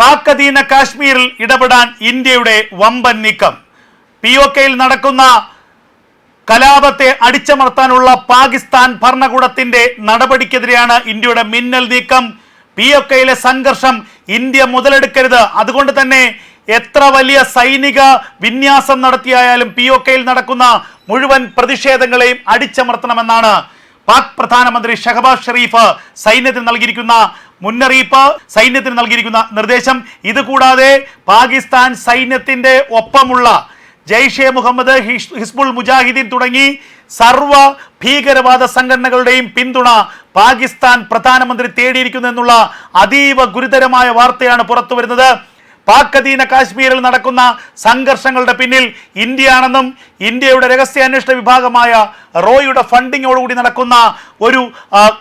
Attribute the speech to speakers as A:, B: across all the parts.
A: പാക് അധീന കാശ്മീരിൽ ഇടപെടാൻ ഇന്ത്യയുടെ വമ്പൻ നീക്കം. പി ഒ കെയിൽ നടക്കുന്ന കലാപത്തെ അടിച്ചമർത്താനുള്ള പാകിസ്ഥാൻ ഭരണകൂടത്തിന്റെ നടപടിക്കെതിരെയാണ് ഇന്ത്യയുടെ മിന്നൽ നീക്കം. പി ഒ കെയിലെ സംഘർഷം ഇന്ത്യ മുതലെടുക്കരുത്. അതുകൊണ്ട് തന്നെ എത്ര വലിയ സൈനിക വിന്യാസം നടത്തിയായാലും പി ഒ കെയിൽ നടക്കുന്ന മുഴുവൻ പ്രതിഷേധങ്ങളെയും അടിച്ചമർത്തണമെന്നാണ് പാക് പ്രധാനമന്ത്രി ഷഹബാസ് ഷെറീഫ് സൈന്യത്തിന് നൽകിയിരിക്കുന്ന മുന്നറിയിപ്പ് സൈന്യത്തിന് നൽകിയിരിക്കുന്ന നിർദ്ദേശം. ഇതുകൂടാതെ പാകിസ്ഥാൻ സൈന്യത്തിന്റെ ഒപ്പമുള്ള ജയ്ഷെ മുഹമ്മദ് ഹിസ്- ഹിസ്ബുൾ മുജാഹിദീൻ തുടങ്ങി സർവ ഭീകരവാദ സംഘടനകളുടെയും പിന്തുണ പാകിസ്ഥാൻ പ്രധാനമന്ത്രി തേടിയിരിക്കുന്നു എന്നുള്ള അതീവ ഗുരുതരമായ വാർത്തയാണ് പുറത്തു വരുന്നത് പാക് അധീന കാശ്മീരിൽ നടക്കുന്ന സംഘർഷങ്ങളുടെ പിന്നിൽ ഇന്ത്യയാണെന്നും ഇന്ത്യയുടെ രഹസ്യാന്വേഷണ വിഭാഗമായ റോയുടെ ഫണ്ടിങ്ങോടുകൂടി നടക്കുന്ന ഒരു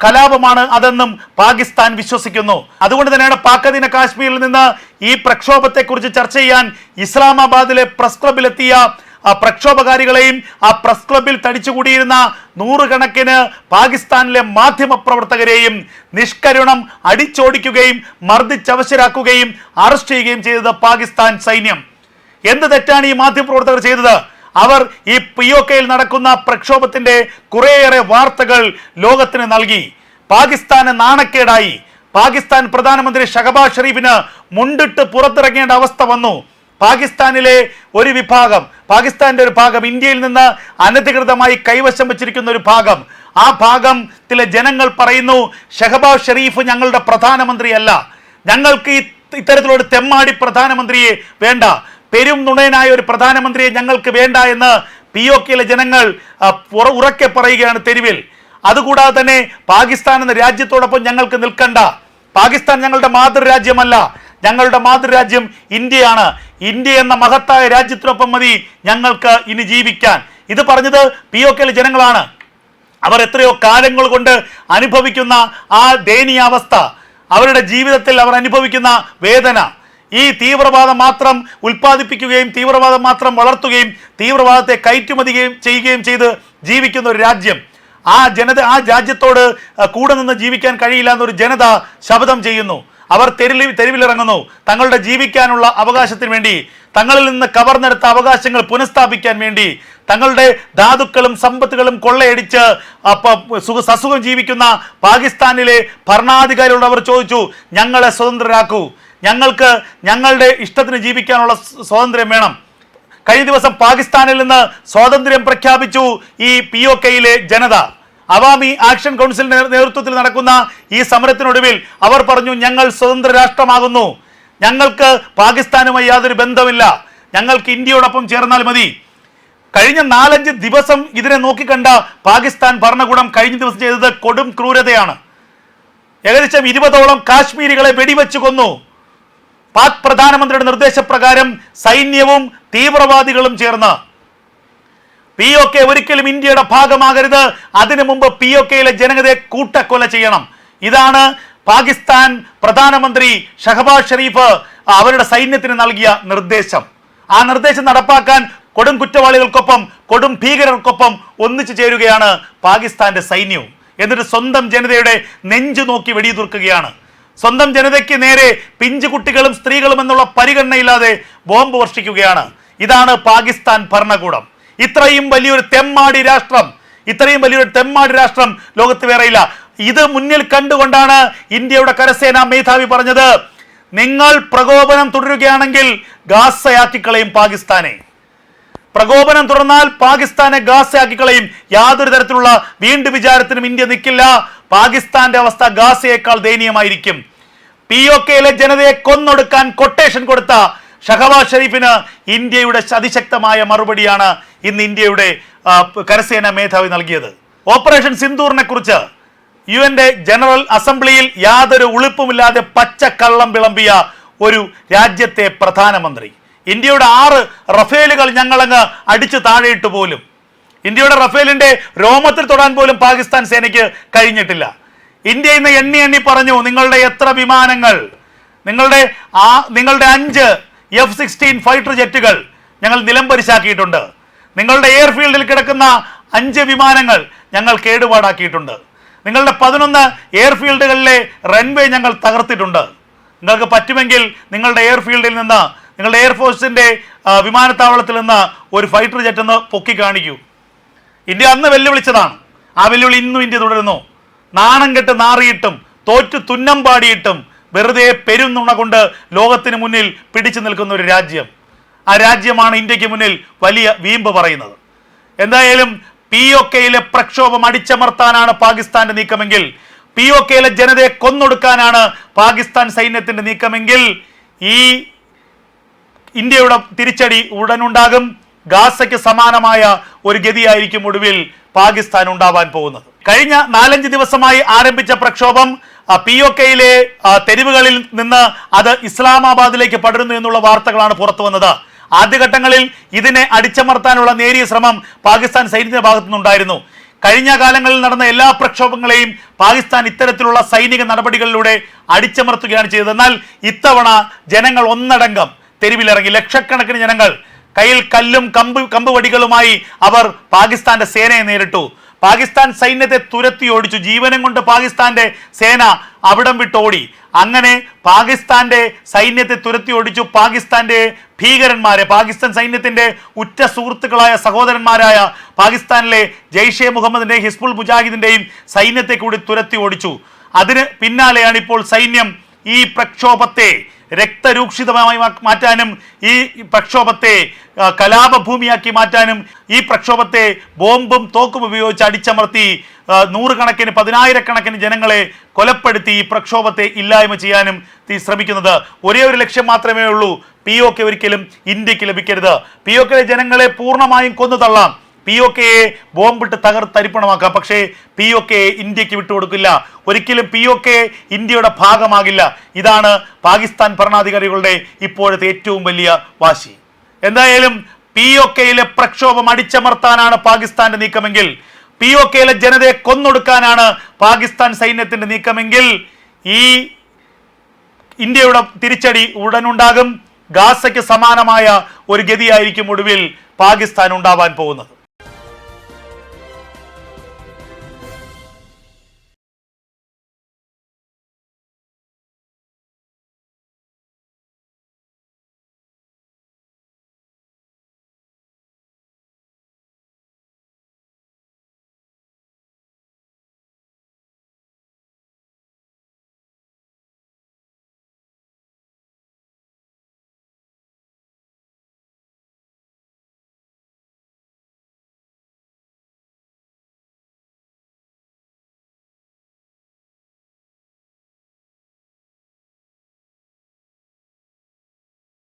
A: കലാപമാണ് അതെന്നും പാകിസ്ഥാൻ വിശ്വസിക്കുന്നു. അതുകൊണ്ട് തന്നെയാണ് പാക് അധീന കാശ്മീരിൽ നിന്ന് ഈ പ്രക്ഷോഭത്തെക്കുറിച്ച് ചർച്ച ചെയ്യാൻ ഇസ്ലാമാബാദിലെ പ്രസ് ക്ലബിലെത്തിയ ആ പ്രക്ഷോഭകാരികളെയും ആ പ്രസ് ക്ലബിൽ തടിച്ചുകൂടിയിരുന്ന നൂറുകണക്കിന് പാകിസ്ഥാനിലെ മാധ്യമ പ്രവർത്തകരെയും നിഷ്കരുണം അടിച്ചോടിക്കുകയും മർദ്ദിച്ചവശരാക്കുകയും അറസ്റ്റ് ചെയ്യുകയും ചെയ്തത് പാകിസ്ഥാൻ സൈന്യം. എന്ത് തെറ്റാണ് ഈ മാധ്യമപ്രവർത്തകർ ചെയ്തത്? അവർ ഈ പി ഒ കെയിൽ നടക്കുന്ന പ്രക്ഷോഭത്തിന്റെ കുറേയേറെ വാർത്തകൾ ലോകത്തിന് നൽകി. പാകിസ്ഥാന് നാണക്കേടായി. പാകിസ്ഥാൻ പ്രധാനമന്ത്രി ഷഹബാസ് ഷെരീഫിന് മുണ്ടിട്ട് പുറത്തിറങ്ങേണ്ട അവസ്ഥ വന്നു. പാകിസ്ഥാനിലെ ഒരു വിഭാഗം പാകിസ്ഥാന്റെ ഒരു ഭാഗം ഇന്ത്യയിൽ നിന്ന് അനധികൃതമായി കൈവശം വെച്ചിരിക്കുന്ന ഒരു ഭാഗം. ആ ഭാഗത്തിലെ ജനങ്ങൾ പറയുന്നു ഷഹബാസ് ഷെരീഫ് ഞങ്ങളുടെ പ്രധാനമന്ത്രിയല്ല. ഞങ്ങൾക്ക് ഈ ഇത്തരത്തിലൊരു തെമ്മാടി പ്രധാനമന്ത്രിയെ വേണ്ട. പെരും നുണയനായ ഒരു പ്രധാനമന്ത്രിയെ ഞങ്ങൾക്ക് വേണ്ട എന്ന് പി ഒ കെയിലെ ജനങ്ങൾ ഉറക്കെ പറയുകയാണ് തെരുവിൽ. അതുകൂടാതെ തന്നെ പാകിസ്ഥാൻ എന്ന രാജ്യത്തോടൊപ്പം ഞങ്ങൾക്ക് നിൽക്കണ്ട. പാകിസ്ഥാൻ ഞങ്ങളുടെ മാതൃരാജ്യമല്ല. ഞങ്ങളുടെ മാതൃരാജ്യം ഇന്ത്യയാണ്. ഇന്ത്യ എന്ന മഹത്തായ രാജ്യത്തിനൊപ്പം മതി ഞങ്ങൾക്ക് ഇനി ജീവിക്കാൻ. ഇത് പറഞ്ഞത് പി ഒ കെയിലെ ജനങ്ങളാണ്. അവർ എത്രയോ കാലങ്ങൾ കൊണ്ട് അനുഭവിക്കുന്ന ആ ദയനീയാവസ്ഥ അവരുടെ ജീവിതത്തിൽ അവർ അനുഭവിക്കുന്ന വേദന ഈ തീവ്രവാദം മാത്രം ഉൽപ്പാദിപ്പിക്കുകയും തീവ്രവാദം മാത്രം വളർത്തുകയും തീവ്രവാദത്തെ കയറ്റുമതി ചെയ്യുകയും ചെയ്ത് ജീവിക്കുന്ന ഒരു രാജ്യം. ആ ജനത ആ രാജ്യത്തോട് കൂടെ നിന്ന് ജീവിക്കാൻ കഴിയില്ല എന്നൊരു ജനത ശബ്ദം ചെയ്യുന്നു. അവർ തെരുവിൽ തെരുവിലിറങ്ങുന്നു. തങ്ങളുടെ ജീവിക്കാനുള്ള അവകാശത്തിന് വേണ്ടി തങ്ങളിൽ നിന്ന് കവർന്നെടുത്ത അവകാശങ്ങൾ പുനഃസ്ഥാപിക്കാൻ വേണ്ടി തങ്ങളുടെ ധാതുക്കളും സമ്പത്തുകളും കൊള്ളയടിച്ച് അപ്പ സുഖ സസുഖം ജീവിക്കുന്ന പാകിസ്ഥാനിലെ ഭരണാധികാരികളോട് അവർ ചോദിച്ചു ഞങ്ങളെ സ്വതന്ത്രരാക്കൂ. ഞങ്ങൾക്ക് ഞങ്ങളുടെ ഇഷ്ടത്തിന് ജീവിക്കാനുള്ള സ്വാതന്ത്ര്യം വേണം. കഴിഞ്ഞ ദിവസം പാകിസ്ഥാനിൽ നിന്ന് സ്വാതന്ത്ര്യം പ്രഖ്യാപിച്ചു ഈ പി ഒ കെയിലെ ജനത. അവാമി ആക്ഷൻ കൗൺസിലിന്റെ നേതൃത്വത്തിൽ നടക്കുന്ന ഈ സമരത്തിനൊടുവിൽ അവർ പറഞ്ഞു ഞങ്ങൾ സ്വതന്ത്ര രാഷ്ട്രമാകുന്നു. ഞങ്ങൾക്ക് പാകിസ്ഥാനുമായി യാതൊരു ബന്ധമില്ല. ഞങ്ങൾക്ക് ഇന്ത്യയോടൊപ്പം ചേർന്നാൽ മതി. കഴിഞ്ഞ നാലഞ്ച് ദിവസം ഇതിനെ നോക്കിക്കണ്ട പാകിസ്ഥാൻ ഭരണകൂടം കഴിഞ്ഞ ദിവസം ചെയ്തത് കൊടും ക്രൂരതയാണ്. ഏകദേശം ഇരുപതോളം കാശ്മീരികളെ വെടിവെച്ചു കൊന്നു. പാക് പ്രധാനമന്ത്രിയുടെ നിർദ്ദേശപ്രകാരം സൈന്യവും തീവ്രവാദികളും ചേർന്ന് പി ഒ കെ ഒരിക്കലും ഇന്ത്യയുടെ ഭാഗമാകരുത്. അതിനു മുമ്പ് പി ഒ കെയിലെ ജനതയെ കൂട്ടക്കൊല ചെയ്യണം. ഇതാണ് പാകിസ്ഥാൻ പ്രധാനമന്ത്രി ഷഹബാസ് ഷെരീഫ് അവരുടെ സൈന്യത്തിന് നൽകിയ നിർദ്ദേശം. ആ നിർദ്ദേശം നടപ്പാക്കാൻ കൊടും കുറ്റവാളികൾക്കൊപ്പം കൊടും ഭീകരർക്കൊപ്പം ഒന്നിച്ചു ചേരുകയാണ് പാകിസ്ഥാന്റെ സൈന്യവും. എന്നിട്ട് സ്വന്തം ജനതയുടെ നെഞ്ചു നോക്കി വെടിയുതിർക്കുകയാണ്. സ്വന്തം ജനതയ്ക്ക് നേരെ പിഞ്ചു കുട്ടികളും സ്ത്രീകളും എന്നുള്ള പരിഗണനയില്ലാതെ ബോംബ് വർഷിക്കുകയാണ്. ഇതാണ് പാകിസ്ഥാൻ ഭരണകൂടം. ഇത്രയും വലിയൊരു തെമ്മാടി രാഷ്ട്രം ഇത്രയും വലിയൊരു തെമ്മാടി രാഷ്ട്രം ലോകത്ത് വേറെയില്ല. ഇത് മുന്നിൽ കണ്ടുകൊണ്ടാണ് ഇന്ത്യയുടെ കരസേനാ മേധാവി പറഞ്ഞത് നിങ്ങൾ പ്രകോപനം തുടരുകയാണെങ്കിൽ ഗാസയാക്കിക്കളയും പാകിസ്ഥാനെ. പ്രകോപനം തുടർന്നാൽ പാകിസ്ഥാനെ ഗാസയാക്കിക്കളയും യാതൊരു തരത്തിലുള്ള വീണ്ടും വിചാരത്തിനും ഇന്ത്യ നിൽക്കില്ല. പാകിസ്ഥാന്റെ അവസ്ഥ ഗാസയേക്കാൾ ദയനീയമായിരിക്കും. പി ഒ കെയിലെ ജനതയെ കൊന്നൊടുക്കാൻ കൊട്ടേഷൻ കൊടുത്ത ഷഹബാസ് ഷെരീഫിന് ഇന്ത്യയുടെ അതിശക്തമായ മറുപടിയാണ് ഇന്ന് ഇന്ത്യയുടെ കരസേന മേധാവി നൽകിയത്. ഓപ്പറേഷൻ സിന്ദൂറിനെ കുറിച്ച് യു എന്റെ ജനറൽ അസംബ്ലിയിൽ യാതൊരു ഉളുപ്പുമില്ലാതെ പച്ചക്കള്ളം വിളമ്പിയ ഒരു രാജ്യത്തെ പ്രധാനമന്ത്രി. ഇന്ത്യയുടെ ആറ് റഫേലുകൾ ഞങ്ങളങ്ങ് അടിച്ചു താഴെയിട്ട് പോലും. ഇന്ത്യയുടെ റഫേലിന്റെ രോമത്തിൽ തൊടാൻ പോലും പാകിസ്ഥാൻ സേനയ്ക്ക് കഴിഞ്ഞിട്ടില്ല. ഇന്ത്യ ഇന്ന് എണ്ണി എണ്ണി പറഞ്ഞു നിങ്ങളുടെ എത്ര വിമാനങ്ങൾ നിങ്ങളുടെ ആ നിങ്ങളുടെ അഞ്ച് എഫ് സിക്സ്റ്റീൻ ഫൈറ്റർ ജെറ്റുകൾ ഞങ്ങൾ നിലംപരിശാക്കിയിട്ടുണ്ട് നിങ്ങളുടെ എയർഫീൽഡിൽ കിടക്കുന്ന അഞ്ച് വിമാനങ്ങൾ ഞങ്ങൾ കേടുപാടാക്കിയിട്ടുണ്ട്. നിങ്ങളുടെ പതിനൊന്ന് എയർഫീൽഡുകളിലെ റൺവേ ഞങ്ങൾ തകർത്തിട്ടുണ്ട്. നിങ്ങൾക്ക് പറ്റുമെങ്കിൽ നിങ്ങളുടെ എയർഫീൽഡിൽ നിന്ന് നിങ്ങളുടെ എയർഫോഴ്സിന്റെ വിമാനത്താവളത്തിൽ നിന്ന് ഒരു ഫൈറ്റർ ജെറ്റ് ഒന്ന് പൊക്കി കാണിക്കൂ. ഇന്ത്യ അന്ന് വെല്ലുവിളിച്ചതാണ്. ആ വെല്ലുവിളി ഇന്നും ഇന്ത്യ തുടരുന്നു. നാണം കെട്ട് നാറിയിട്ടും തോറ്റു തുന്നം പാടിയിട്ടും വെറുതെ പെരുന്നുണ കൊണ്ട് ലോകത്തിന് മുന്നിൽ പിടിച്ചു നിൽക്കുന്ന ഒരു രാജ്യം. ആ രാജ്യമാണ് ഇന്ത്യയ്ക്ക് മുന്നിൽ വലിയ വീമ്പ് പറയുന്നത്. എന്തായാലും പി ഒ കെയിലെ പ്രക്ഷോഭം അടിച്ചമർത്താനാണ് പാകിസ്ഥാന്റെ നീക്കമെങ്കിൽ പി ഒ കെയിലെ ജനതയെ കൊന്നൊടുക്കാനാണ് പാകിസ്ഥാൻ സൈന്യത്തിന്റെ നീക്കമെങ്കിൽ ഈ ഇന്ത്യയുടെ തിരിച്ചടി ഉടനുണ്ടാകും. ഗാസയ്ക്ക് സമാനമായ ഒരു ഗതിയായിരിക്കും ഒടുവിൽ പാകിസ്ഥാൻ ഉണ്ടാവാൻ പോകുന്നത്. കഴിഞ്ഞ നാലഞ്ച് ദിവസമായി ആരംഭിച്ച പ്രക്ഷോഭം പി ഒ കെയിലെ തെരുവുകളിൽ നിന്ന് അത് ഇസ്ലാമാബാദിലേക്ക് പടരുന്നു എന്നുള്ള വാർത്തകളാണ് പുറത്തു വന്നത്. ആദ്യഘട്ടങ്ങളിൽ ഇതിനെ അടിച്ചമർത്താനുള്ള നേരിയ ശ്രമം പാകിസ്ഥാൻ സൈന്യത്തിന്റെ ഭാഗത്തുനിന്നുണ്ടായിരുന്നു കഴിഞ്ഞ കാലങ്ങളിൽ നടന്ന എല്ലാ പ്രക്ഷോഭങ്ങളെയും പാകിസ്ഥാൻ ഇത്തരത്തിലുള്ള സൈനിക നടപടികളിലൂടെ അടിച്ചമർത്തുകയാണ് ചെയ്തത്. എന്നാൽ ഇത്തവണ ജനങ്ങൾ ഒന്നടങ്കം തെരുവിലിറങ്ങി. ലക്ഷക്കണക്കിന് ജനങ്ങൾ കയ്യിൽ കല്ലും കമ്പ് കമ്പുവടികളുമായി അവർ പാകിസ്ഥാന്റെ സേനയെ നേരിട്ടു. പാകിസ്ഥാൻ സൈന്യത്തെ തുരത്തി ഓടിച്ചു. ജീവനം കൊണ്ട് പാകിസ്ഥാന്റെ സേന അവിടം വിട്ടോടി. അങ്ങനെ പാകിസ്ഥാന്റെ സൈന്യത്തെ തുരത്തി ഓടിച്ചു. പാകിസ്ഥാന്റെ ഭീകരന്മാരെ പാകിസ്ഥാൻ സൈന്യത്തിന്റെ ഉറ്റ സുഹൃത്തുക്കളായ സഹോദരന്മാരായ പാകിസ്ഥാനിലെ ജെയ്ഷെ മുഹമ്മദിന്റെയും ഹിസ്ബുൾ മുജാഹിദിന്റെയും സൈന്യത്തെ കൂടി തുരത്തി ഓടിച്ചു. അതിന് പിന്നാലെയാണ് ഇപ്പോൾ സൈന്യം ഈ പ്രക്ഷോഭത്തെ രക്തരൂക്ഷിതമായി മാറ്റാനും ഈ പ്രക്ഷോഭത്തെ കലാപഭൂമിയാക്കി മാറ്റാനും ഈ പ്രക്ഷോഭത്തെ ബോംബും തോക്കും ഉപയോഗിച്ച് അടിച്ചമർത്തി നൂറുകണക്കിന് പതിനായിരക്കണക്കിന് ജനങ്ങളെ കൊലപ്പെടുത്തി ഈ പ്രക്ഷോഭത്തെ ഇല്ലായ്മ ചെയ്യാനും ശ്രമിക്കുന്നത്. ഒരേ ഒരു ലക്ഷ്യം മാത്രമേ ഉള്ളൂ. പി ഒ കെ ഒരിക്കലും ഇന്ത്യയ്ക്ക് ലഭിക്കരുത്. പി ഒ ജനങ്ങളെ പൂർണമായും കൊന്നു തള്ളാം പി ഒ കെയെ ബോംബിട്ട് തകർത്തരിപ്പണമാക്കാം പക്ഷേ പി ഒ കെയെ ഇന്ത്യയ്ക്ക് വിട്ടുകൊടുക്കില്ല. ഒരിക്കലും പി ഒ കെ ഇന്ത്യയുടെ ഭാഗമാകില്ല. ഇതാണ് പാകിസ്ഥാൻ ഭരണാധികാരികളുടെ ഇപ്പോഴത്തെ ഏറ്റവും വലിയ വാശി. എന്തായാലും പി ഒ കെയിലെ പ്രക്ഷോഭം അടിച്ചമർത്താനാണ് പാകിസ്ഥാന്റെ നീക്കമെങ്കിൽ പി ഒ കെയിലെ ജനതയെ കൊന്നൊടുക്കാനാണ് പാകിസ്ഥാൻ സൈന്യത്തിന്റെ നീക്കമെങ്കിൽ ഈ ഇന്ത്യയുടെ തിരിച്ചടി ഉടനുണ്ടാകും. ഗാസയ്ക്ക് സമാനമായ ഒരു ഗതിയായിരിക്കും ഒടുവിൽ പാകിസ്ഥാൻ ഉണ്ടാവാൻ പോകുന്നത്.